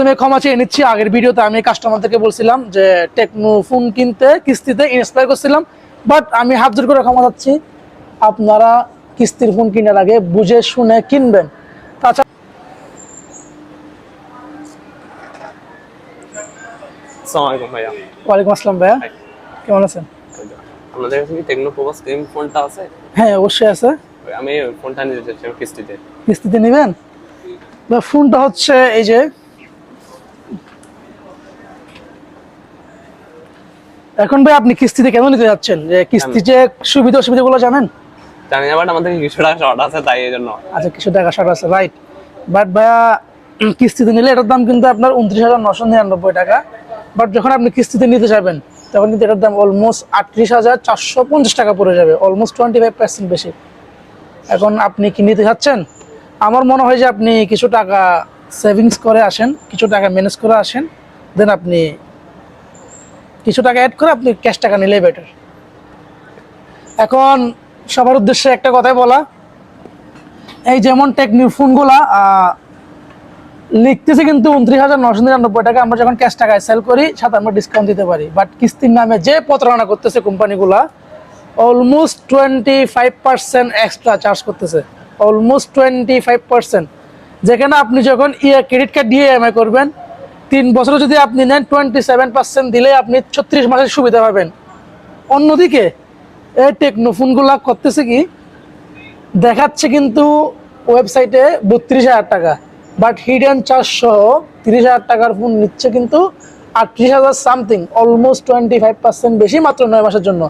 প্রথমে ক্ষমা চেয়ে নিচ্ছি। আগের ভিডিওতে আমি কাস্টমারদেরকে বলছিলাম যে টেকনো ফোন কিনতে কিস্তিতে ইন্সপায়ার করছিলাম বাট আমি হাত জোর করে ক্ষমা চাচ্ছি। আপনারা কিস্তির ফোন কেনার আগে বুঝে শুনে কিনবেন। তাছাড়া ওয়ালাইকুম আসসালাম ভাইয়া। কেমন আছেন? আপনাদের কাছে কি টেকনো প্রোভাস স্ক্রিন ফোনটা আছে? হ্যাঁ অবশ্যই আছে। আমি ফোনটা নিতে চাচ্ছিলাম কিস্তিতে। কিস্তিতে নেবেন? ফোনটা হচ্ছে এই যে এখন ভাই আপনি কিস্তিতে কেন নিতে যাচ্ছেন? যে কিস্তি যে সুবিধা অসুবিধাগুলো জানেন? জানি না বাট আমাদের কিছু টাকা শর্ট আছে তাই এই জন্য আচ্ছা কিছু টাকা শর্ট আছে রাইট বাট ভাইয়া কিস্তিতে নিলে এটার দাম কিন্তু আপনার উনত্রিশ হাজার নশো নিরানব্বই টাকা। বাট যখন আপনি কিস্তিতে নিতে যাবেন তখন কিন্তু এটার দাম অলমোস্ট আটত্রিশ হাজার চারশো পঞ্চাশ টাকা পড়ে যাবে অলমোস্ট টোয়েন্টি ফাইভ পার্সেন্ট বেশি। এখন আপনি কি নিতে চাচ্ছেন আমার মনে হয় যে আপনি কিছু টাকা সেভিংস করে আসেন কিছু টাকা ম্যানেজ করে আসেন দেন আপনি কিছু টাকা অ্যাড করে আপনি ক্যাশ টাকা নিলেই বেটার এখন সবার উদ্দেশ্যে একটা কথাই বলা, এই যেমন টেকনিক ফোনগুলা লিখতেছে কিন্তু উনত্রিশ হাজার নশো নিরানব্বই টাকা, আমরা যখন ক্যাশ টাকায় সেল করি, সাথে আমরা ডিসকাউন্ট দিতে পারি। বাট কিস্তির নামে যে প্রতারণা করতেছে কোম্পানিগুলা almost twenty five percent extra charge করতেছে। অলমোস্ট টোয়েন্টি ফাইভ পার্সেন্ট যেখানে আপনি যখন ইয়ে ক্রেডিট কার্ড দিয়ে ইএমআই করবেন তিন বছরে যদি আপনি নেন টোয়েন্টি সেভেন পার্সেন্ট দিলে আপনি ছত্রিশ মাসের সুবিধা পাবেন। অন্যদিকে এই টেকনো ফোনগুলা করতেছে কি, দেখাচ্ছে কিন্তু ওয়েবসাইটে বত্রিশ হাজার টাকা বাট হিডেন সহ তিরিশ হাজার টাকার ফোন নিচ্ছে কিন্তু আটত্রিশ হাজার something almost twenty five percent বেশি মাত্র নয় মাসের জন্য।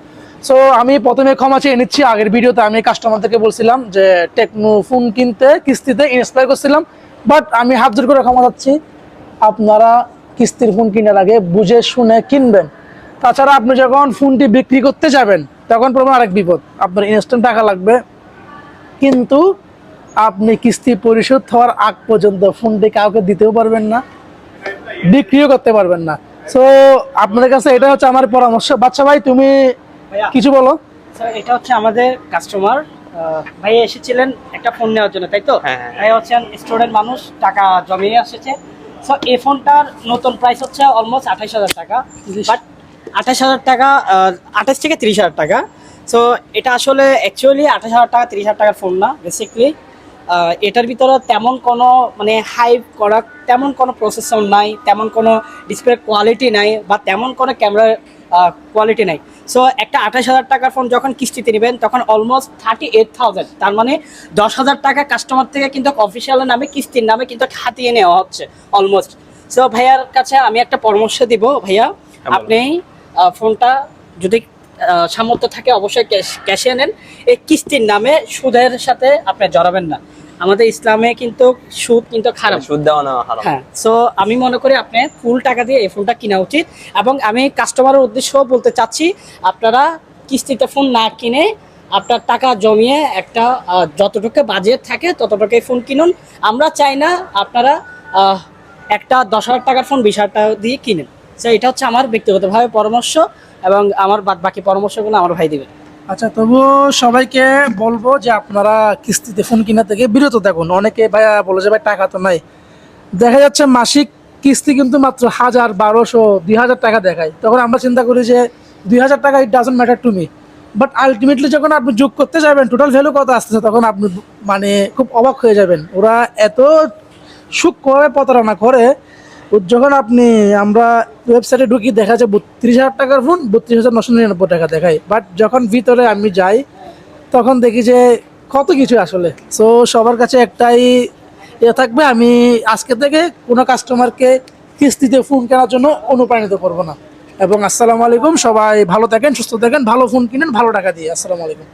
সো আমি প্রথমে ক্ষমা চেয়ে নিচ্ছি, আগের ভিডিওতে আমি কাস্টমারদেরকে বলছিলাম যে টেকনো ফোন কিনতে কিস্তিতে ইন্সপায়ার করছিলাম বাট আমি হাত জোর করে ক্ষমা চাচ্ছি। আপনারা কিস্তির ফোন কেনার আগে বুঝে শুনে কিনবেন। তাছাড়া আপনি যখন ফোনটি বিক্রি করতে যাবেন তখন প্রবলেম আরেক বিপদ আপনার ইনস্ট্যান্ট টাকা লাগবে। কিন্তু আপনি কিস্তি পরিশোধ হওয়ার আগ পর্যন্ত ফোনটি কাউকে দিতেও পারবেন না বিক্রিও করতে পারবেন না। সো আপনাদের কাছে এটা হচ্ছে আমার পরামর্শ। বাচ্চা ভাই তুমি কিছু বলো। এটা হচ্ছে আমাদের কাস্টমার ভাই এসেছিলেন একটা ফোন নেওয়ার জন্য তাই তো? হ্যাঁ, হ্যাঁ। ভাই হচ্ছেন স্টুডেন্ট মানুষ টাকা জমিয়ে এসেছে। সো এই ফোনটার নতুন প্রাইস হচ্ছে অলমোস্ট আঠাশ হাজার টাকা। বাট আঠাশ হাজার টাকা আঠাশ থেকে তিরিশ হাজার টাকা। সো এটা আসলে অ্যাকচুয়ালি আঠাশ হাজার টাকা তিরিশ হাজার টাকার ফোন না বেসিকলি এটার ভিতরে তেমন কোনো মানে হাইপ করা তেমন কোনো প্রসেসর নাই তেমন কোনো ডিসপ্লে কোয়ালিটি নাই বা তেমন কোনো ক্যামেরা কোয়ালিটি নাই। সো একটা আঠাশ হাজার টাকার ফোন যখন কিস্তিতে নেবেন তখন অলমোস্ট থার্টি এইট থাউজেন্ড তার মানে দশ হাজার টাকা কাস্টমার থেকে কিন্তু অফিসিয়াল নামে কিস্তির নামে কিন্তু হাতিয়ে নেওয়া হচ্ছে অলমোস্ট সো ভাইয়ার কাছে আমি একটা পরামর্শ দিব ভাইয়া। আপনি ফোনটা যদি সামর্থ্য থাকে অবশ্যই ক্যাশ ক্যাশে নেন। এই কিস্তির নামে সুদের সাথে আপনি জড়াবেন না। আমাদের ইসলামে কিন্তু সুদ কিন্তু খারাপ। সুদ দেওয়া না হারাম। হ্যাঁ সো আমি মনে করি আপনি ফুল টাকা দিয়ে এই ফোনটা কেনা উচিত এবং আমি কাস্টমারের উদ্দেশ্য বলতে চাচ্ছি আপনারা কিস্তিতে ফোন না কিনে আপনার টাকা জমিয়ে একটা যতটুকু বাজেট থাকে ততটুকু ফোন কিনুন। আমরা চাই না আপনারা একটা দশ হাজার টাকার ফোন বিশ হাজার টাকা দিয়ে কিনেন। সো এটা হচ্ছে আমার ব্যক্তিগতভাবে পরামর্শ এবং আমার বাকি পরামর্শগুলো আমার ভাই দিবেন আচ্ছা তবু সবাইকে বলব যে আপনারা কিস্তিতে ফোন কিনা থেকে বিরত থাকুন। অনেকে ভাইয়া বলে যে ভাই টাকা তো নাই। দেখা যাচ্ছে মাসিক কিস্তি কিন্তু মাত্র হাজার বারোশো দুই হাজার টাকা দেখায়। তখন আমরা চিন্তা করি যে দুই হাজার টাকা it doesn't matter to me but ultimately যখন আপনি যোগ করতে যাবেন টোটাল ভ্যালু কত আসতেছে, তখন আপনি মানে খুব অবাক হয়ে যাবেন। ওরা এত সূক্ষ্মভাবে প্রতারণা করে, যখন আপনি আমরা ওয়েবসাইটে ঢুকি দেখা যায় বত্রিশ হাজার টাকার ফোন বত্রিশ হাজার নশো নিরানব্বই টাকা দেখায়। বাট যখন ভিতরে আমি যাই, তখন দেখি যে কত কিছু আসলে। সো সবার কাছে একটাই ইয়ে থাকবে, আমি আজকে থেকে কোনো কাস্টমারকে কিস্তিতে ফোন কেনার জন্য অনুপ্রাণিত করব না। এবং আসসালামু আলাইকুম, সবাই ভালো থাকেন, সুস্থ থাকেন, ভালো ফোন কিনেন, ভালো টাকা দিয়ে। আসসালামু আলাইকুম।